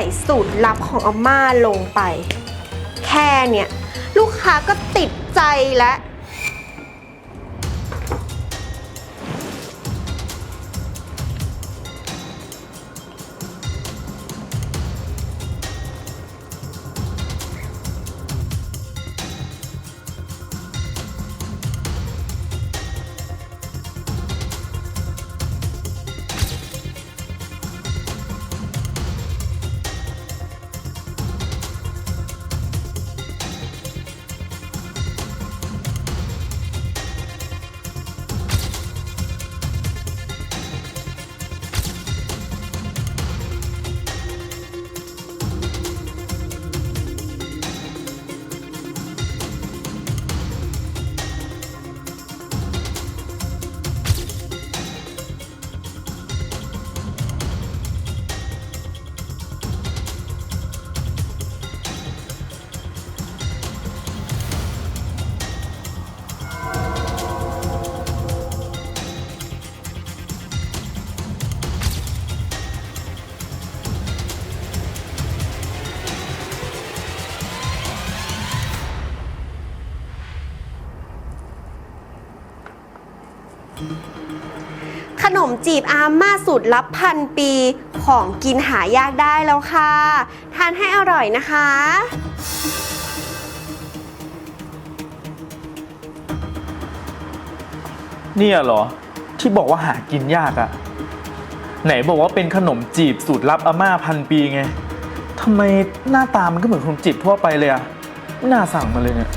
ส่สูตรลับของอาม่าลงไป แค่เนี่ยลูกค้าก็ติดใจแล้ว นมจีบอาม่าสูตรลับพันปีของกินหายากได้แล้วค่ะ ทานให้อร่อยนะคะ เนี่ยเหรอ ที่บอกว่าหากินยากอะไหนบอกว่าเป็นขนมจีบสูตรลับอาม่าพันปีไงทำไมหน้าตามันก็เหมือนขนมจีบทั่วไปเลยอะไม่น่าสั่งมาเลยเนี่ย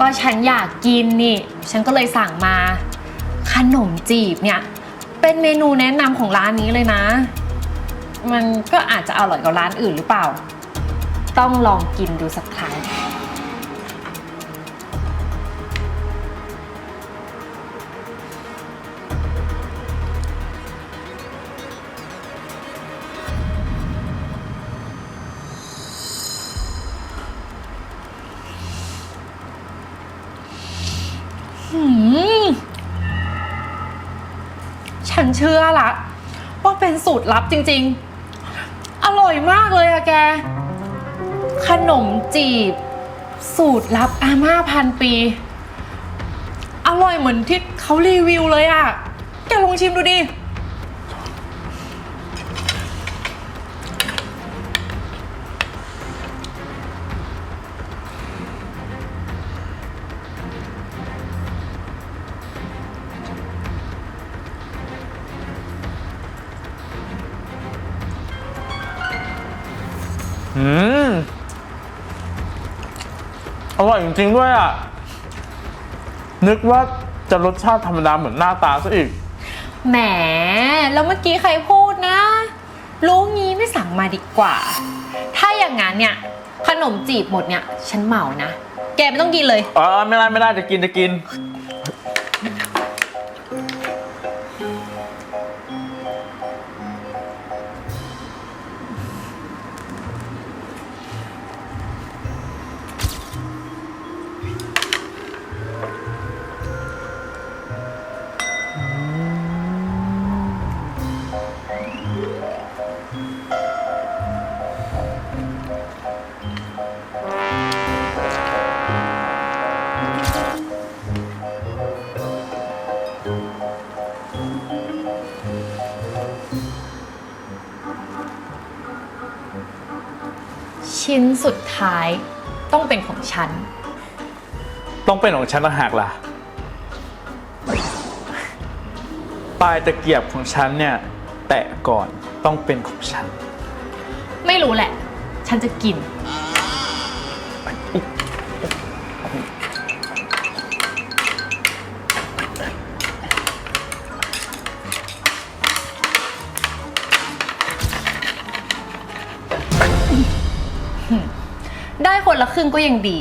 ก็ฉันอยากกินนี่ ฉันก็เลยสั่งมา ขนมจีบเนี่ย เป็นเมนูแนะนำของร้านนี้เลยนะ มันก็อาจจะอร่อยกว่าร้านอื่นหรือเปล่า ต้องลองกินดูสักครั้ง ชื่อละว่าเป็นสูตรลับจริงๆ อร่อยมากเลยอะแก ขนมจีบ สูตรลับอาม่าพันปี อร่อยเหมือนที่เขารีวิวเลยอะแกลองชิมดูดิ อืมอร่อยจริงๆด้วยอะ นึกว่าจะรสชาติธรรมดาเหมือนหน้าตาซะอีก แหม แล้วเมื่อกี้ใครพูดนะ รู้งี้ไม่สั่งมาดีกว่า ถ้าอย่างนั้นเนี่ย ขนมจีบหมดเนี่ย ฉันเหมานะ แกไม่ต้องกินเลย เออไม่ได้ไม่ได้จะกินจะกิน ชิ้นสุดท้ายต้องเป็นของฉัน ต้องเป็นของฉันต่างหากล่ะ ปลายตะเกียบของฉันเนี่ย แตะก่อนต้องเป็นของฉัน ไม่รู้แหละ ฉันจะกิน ละครึ่งก็ยังดี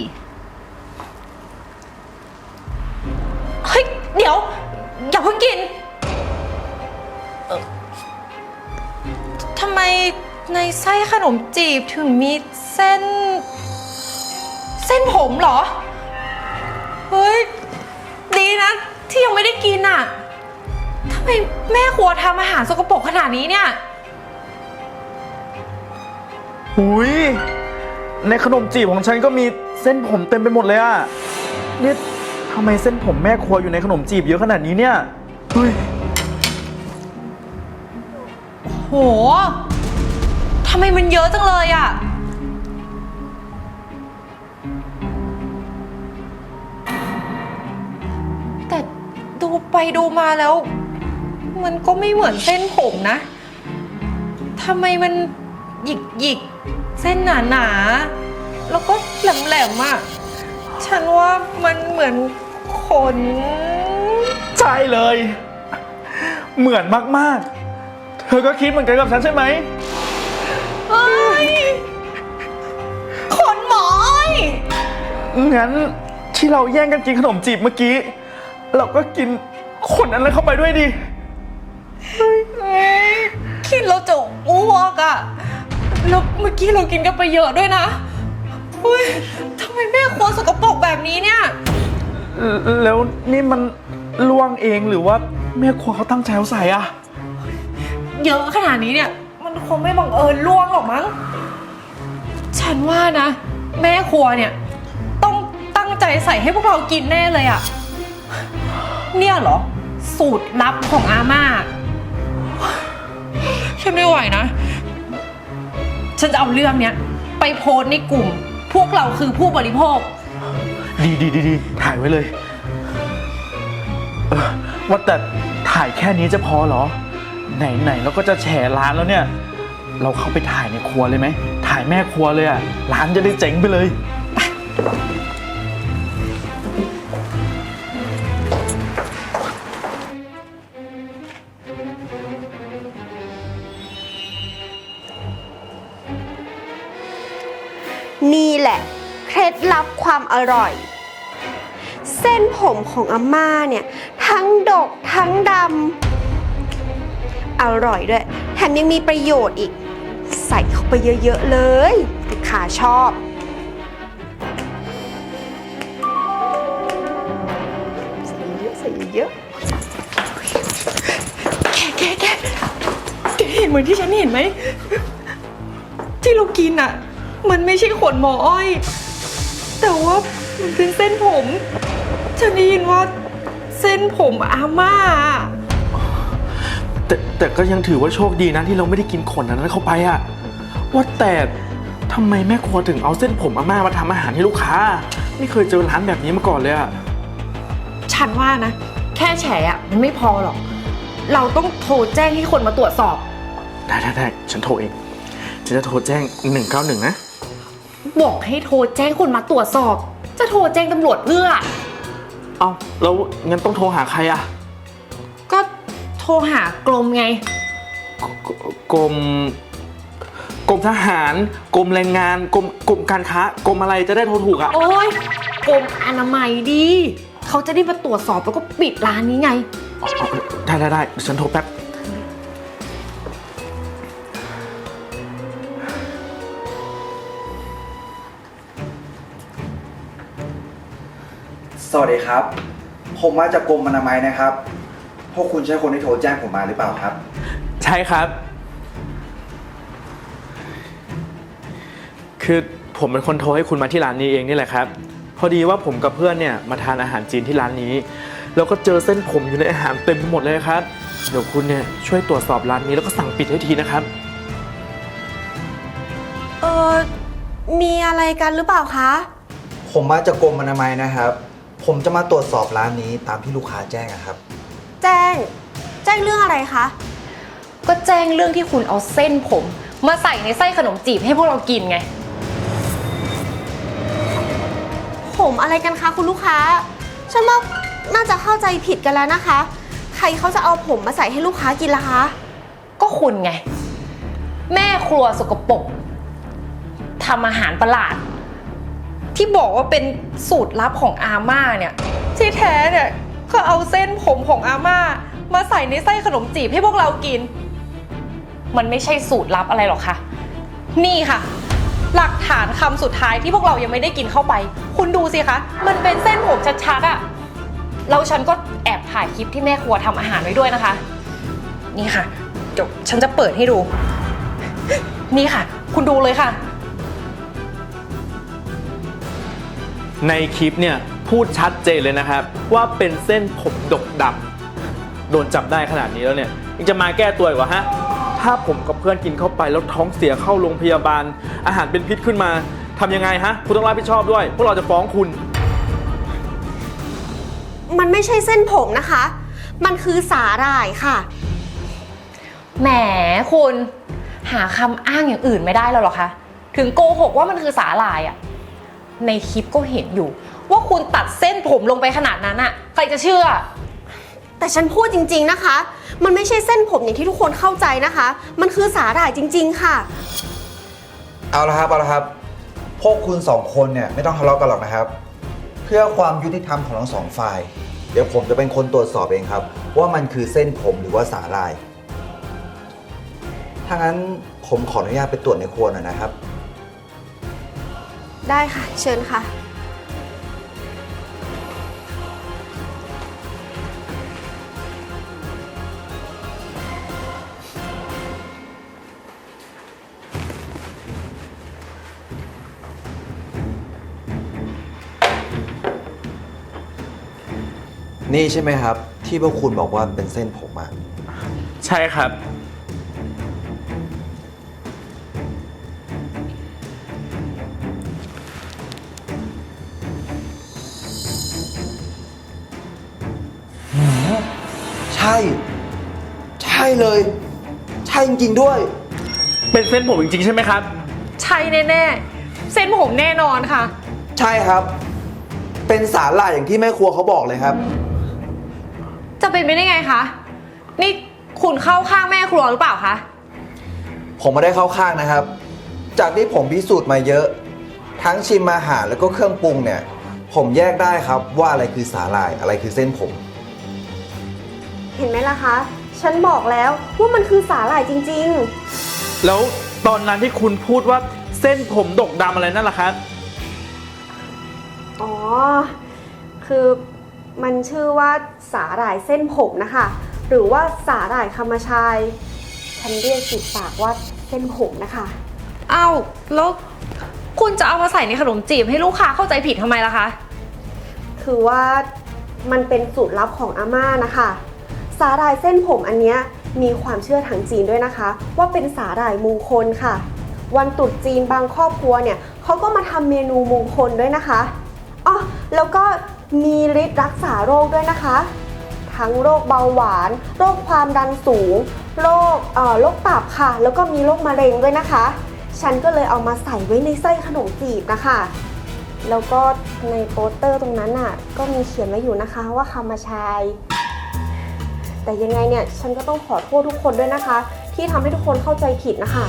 เฮ้ย เดี๋ยว อย่าเพิ่งกินเอ่อทำไมในไส้ขนมจีบถึงมีเส้น เส้นผมเหรอ เฮ้ย ดีนะ ที่ยังไม่ได้กินอะทำไมแม่ครัวทำอาหารสกปรกขนาดนี้เนี่ยหุย ในขนมจีบของฉันก็มีเส้นผมเต็มไปหมดเลยอะเนี่ยทำไมเส้นผมแม่ครัวอยู่ในขนมจีบเยอะขนาดนี้เนี่ย เฮ้ย โห ทำไมมันเยอะจังเลยอะแต่ดูไปดูมาแล้ว มันก็ไม่เหมือนเส้นผมนะ ทำไมมันหยิกหยิกๆ เส้นหนาหนาๆแล้วก็แหลมแหลมๆอะฉันว่ามันเหมือนขน ใช่เลย เหมือนมากๆ เธอก็คิดเหมือนกันกับฉันใช่ไหมเฮ้ยขนหมอย งั้นที่เราแย่งกันกินขนมจีบเมื่อกี้ เราก็กินคนนั้นเข้าไปด้วยดิ คิดเราจะอ้วกอะ แล้วเมื่อกี้เรากินกันไปเยอะด้วยนะเฮ้ยทำไมแม่ครัวสกปรกแบบนี้เนี่ย แล้วนี่มันล่วงเองหรือว่าแม่ครัวเขาตั้งใจเอาใส่อะเยอะขนาดนี้เนี่ย มันคงไม่บังเอิญล่วงหรอกมั้ง ฉันว่านะ แม่ครัวเนี่ย ต้องตั้งใจใส่ให้พวกเรากินแน่เลยอะเนี่ยเหรอ สูตรลับของอาม่าฉันไม่ไหวนะ ฉันจะเอาเรื่องเนี้ยไปโพสต์ในกลุ่ม พวกเราคือผู้บริโภค ดีดีดีดีถ่ายไว้เลยเออว่าแต่ถ่ายแค่นี้จะพอเหรอ ไหนไหนเราก็จะแฉร้านแล้วเนี่ย เราเข้าไปถ่ายในครัวเลยไหม ถ่ายแม่ครัวเลยอะร้านจะได้เจ๋งไปเลย นี่แหละ เคล็ดลับความอร่อย เส้นผมของอาม่าเนี่ย ทั้งดกทั้งดำอร่อยด้วย แถมยังมีประโยชน์อีก ใส่เข้าไปเยอะๆเลยลูกค้าชอบใส่เยอะใส่เยอะแกแกแกแกเห็นเหมือนที่ฉันเห็นไหม ที่เรากินอะ มันไม่ใช่ขนหมออ้อย แต่ว่ามันเป็นเส้นผม ฉันได้ยินว่าเส้นผมอาม่า แต่แต่ก็ยังถือว่าโชคดีนะที่เราไม่ได้กินขนอันนั้นเข้าไปอะว่าแต่ทำไมแม่ครัวถึงเอาเส้นผมอาม่ามาทำอาหารให้ลูกค้า ไม่เคยเจอร้านแบบนี้มาก่อนเลยอะฉันว่านะ แค่แฉอะมันไม่พอหรอก เราต้องโทรแจ้งให้คนมาตรวจสอบ ได้ได้ได้ฉันโทรเองฉันจะโทรแจ้ง 191 นะ บอกให้โทรแจ้งคนมาตรวจสอบ จะโทรแจ้งตำรวจเพื่อ เอาแล้วงั้นต้องโทรหาใครอะก็โทรหากรมไง กกรมกรมทหาร กรมแรงงาน กรมกรมการค้ากรมอะไรจะได้โทรถูกอะโอ้ยกรมอนามัยดี เขาจะได้มาตรวจสอบแล้วก็ปิดร้านนี้ไงอ๋อได้ได้ได้เดี๋ยวฉันโทรแป๊บ วัสดีครับ ผมมาจากกรมอนามัยนะครับ พวกคุณใช่คนที่โทรแจ้งผมมาหรือเปล่าครับ ใช่ครับ คือผมเป็นคนโทรให้คุณมาที่ร้านนี้เองนี่แหละครับ พอดีว่าผมกับเพื่อนเนี่ยมาทานอาหารจีนที่ร้านนี้ แล้วก็เจอเส้นผมอยู่ในอาหารเต็มไปหมดเลยครับ เดี๋ยวคุณเนี่ยช่วยตรวจสอบร้านนี้แล้วก็สั่งปิดให้ทีนะครับ เออมีอะไรกันหรือเปล่าคะ ผมมาจากกรมอนามัยนะครับ ผมจะมาตรวจสอบร้านนี้ตามที่ลูกค้าแจ้งอะครับ แจ้ง แจ้งเรื่องอะไรคะ ก็แจ้งเรื่องที่คุณเอาเส้นผม มาใส่ในไส้ขนมจีบให้พวกเรากินไง ผมอะไรกันคะคุณลูกค้า ฉันว่าน่าจะเข้าใจผิดกันแล้วนะคะ ใครเขาจะเอาผมมาใส่ให้ลูกค้ากินล่ะคะ ก็คุณไง แม่ครัวสกปรกทำอาหารประหลาด ที่บอกว่าเป็นสูตรลับของอาม่าเนี่ย ที่แท้เนี่ยก็เอาเส้นผมของอาม่ามาใส่ในไส้ขนมจีบให้พวกเรากิน มันไม่ใช่สูตรลับอะไรหรอกค่ะ นี่ค่ะ หลักฐานคำสุดท้ายที่พวกเรายังไม่ได้กินเข้าไป คุณดูสิคะ มันเป็นเส้นผมชัดๆอะแล้วฉันก็แอบถ่ายคลิปที่แม่ครัวทำอาหารไว้ด้วยนะคะ นี่ค่ะเดี๋ยวฉันจะเปิดให้ดู นี่ค่ะ คุณดูเลยค่ะ ในคลิปเนี่ยพูดชัดเจนเลยนะครับ ว่าเป็นเส้นผมดกดำโดนจับได้ขนาดนี้แล้วเนี่ยยังจะมาแก้ตัวอีกวะฮะถ้าผมกับเพื่อนกินเข้าไปแล้วท้องเสียเข้าโรงพยาบาล อาหารเป็นพิษขึ้นมาทำยังไงฮะคุณต้องรับผิดชอบด้วย พวกเราจะฟ้องคุณ มันไม่ใช่เส้นผมนะคะ มันคือสาหร่ายค่ะ แหมคุณ หาคำอ้างอย่างอื่นไม่ได้แล้วเหรอคะ ถึงโกหกว่ามันคือสาหร่ายอะ ในคลิปก็เห็นอยู่ ว่าคุณตัดเส้นผมลงไปขนาดนั้นอะใครจะเชื่อ แต่ฉันพูดจริงๆนะคะ มันไม่ใช่เส้นผมอย่างที่ทุกคนเข้าใจนะคะ มันคือสาหร่ายจริง ๆ ค่ะ เอาละครับเอาละครับ พวกคุณสองคนเนี่ยไม่ต้องทะเลาะกันหรอกนะครับ เพื่อความยุติธรรมของทั้งสองฝ่าย เดี๋ยวผมจะเป็นคนตรวจสอบเองครับ ว่ามันคือเส้นผมหรือว่าสาลาย ถ้างั้นผมขออนุญาตไปตรวจในครัวหน่อยนะครับ ได้ค่ะ เชิญค่ะ นี่ใช่ไหมครับ ที่พวกคุณบอกว่าเป็นเส้นผมอะ ใช่ครับ ใช่ใช่เลย ใช่จริงๆด้วย เป็นเส้นผมจริงๆใช่ไหมครับ ใช่แน่ๆ เส้นผมแน่นอนค่ะ ใช่ครับ เป็นสาหร่ายอย่างที่แม่ครัวเขาบอกเลยครับ จะเป็นไปได้ไงคะ นี่คุณเข้าข้างแม่ครัวหรือเปล่าคะ ผมไม่ได้เข้าข้างนะครับ จากที่ผมพิสูจน์มาเยอะ ทั้งชิมอาหารแล้วก็เครื่องปรุงเนี่ย ผมแยกได้ครับว่าอะไรคือสาหร่ายอะไรคือเส้นผมเห็นไหมล่ะคะ ฉันบอกแล้วว่ามันคือสาหร่ายจริงแล้วตอนนั้นที่คุณพูดว่าเส้นผมดกดำอะไรนั่นแหละครับๆ อ๋อ คือมันชื่อว่าสาหร่ายเส้นผมนะคะ หรือว่าสาหร่ายคำมชาย ฉันเรียกติดปากว่าเส้นผมนะคะอ้าวแล้วคุณจะเอามาใส่ในขนมจีบให้ลูกค้าเข้าใจผิดทำไมล่ะคะ คือว่ามันเป็นสูตรลับของอาม่านะคะ สาหร่ายเส้นผมอันเนี้ยมีความเชื่อทางจีนด้วยนะคะ ว่าเป็นสาหร่ายมงคลค่ะ วันตรุษจีนบางครอบครัวเนี่ยเขาก็มาทำเมนูมงคลด้วยนะคะอ๋อแล้วก็มีฤทธิ์รักษาโรคด้วยนะคะ ทั้งโรคเบาหวาน โรคความดันสูง โรคเอ่อโรคตับค่ะ แล้วก็มีโรคมะเร็งด้วยนะคะ ฉันก็เลยเอามาใส่ไว้ในไส้ขนมจีบนะคะ แล้วก็ในโปสเตอร์ตรงนั้นน่ะก็มีเขียนไว้อยู่นะคะว่าคำมาชาย แต่ยังไงเนี่ยฉันก็ต้องขอโทษทุกคนด้วยนะคะ ที่ทำให้ทุกคนเข้าใจผิดนะคะ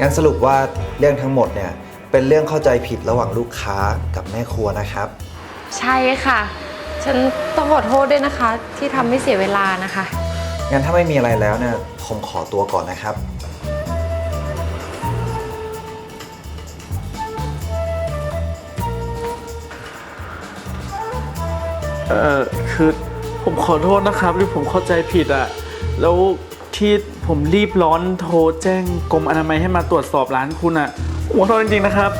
งั้นสรุปว่าเรื่องทั้งหมดเนี่ยเป็นเรื่องเข้าใจผิดระหว่างลูกค้ากับแม่ครัวนะครับ ใช่ค่ะ ฉันต้องขอโทษด้วยนะคะ ที่ทำให้เสียเวลานะคะ งั้นถ้าไม่มีอะไรแล้วเนี่ยผมขอตัวก่อนนะครับ เออคือ ผมขอโทษนะครับที่ผมเข้าใจผิดอะแล้วที่ผมรีบร้อนโทรแจ้งกรมอนามัยให้มาตรวจสอบร้านคุณอะผมขอโทษจริงๆนะครับ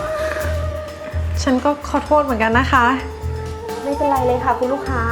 ฉันก็ขอโทษเหมือนกันนะคะ ไม่เป็นไรเลยค่ะคุณลูกค้า